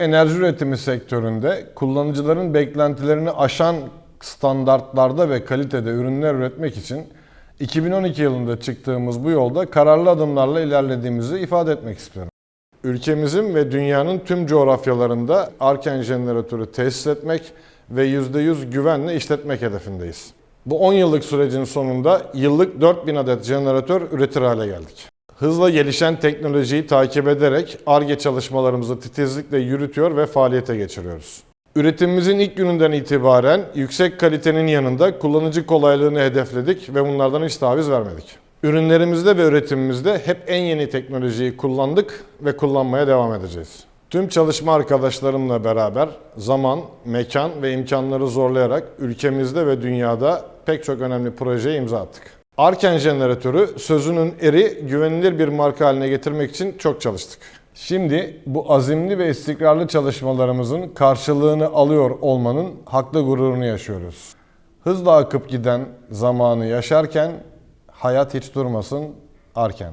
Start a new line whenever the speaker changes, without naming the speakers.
Enerji üretimi sektöründe kullanıcıların beklentilerini aşan standartlarda ve kalitede ürünler üretmek için 2012 yılında çıktığımız bu yolda kararlı adımlarla ilerlediğimizi ifade etmek istiyorum. Ülkemizin ve dünyanın tüm coğrafyalarında Arken jeneratörü tesis etmek ve %100 güvenle işletmek hedefindeyiz. Bu 10 yıllık sürecin sonunda yıllık 4000 adet jeneratör üretir hale geldik. Hızla gelişen teknolojiyi takip ederek ARGE çalışmalarımızı titizlikle yürütüyor ve faaliyete geçiriyoruz. Üretimimizin ilk gününden itibaren yüksek kalitenin yanında kullanıcı kolaylığını hedefledik ve bunlardan hiç taviz vermedik. Ürünlerimizde ve üretimimizde hep en yeni teknolojiyi kullandık ve kullanmaya devam edeceğiz. Tüm çalışma arkadaşlarımla beraber zaman, mekan ve imkanları zorlayarak ülkemizde ve dünyada pek çok önemli projeye imza attık. Arken jeneratörü sözünün eri güvenilir bir marka haline getirmek için çok çalıştık. Şimdi bu azimli ve istikrarlı çalışmalarımızın karşılığını alıyor olmanın haklı gururunu yaşıyoruz. Hızla akıp giden zamanı yaşarken hayat hiç durmasın Arken.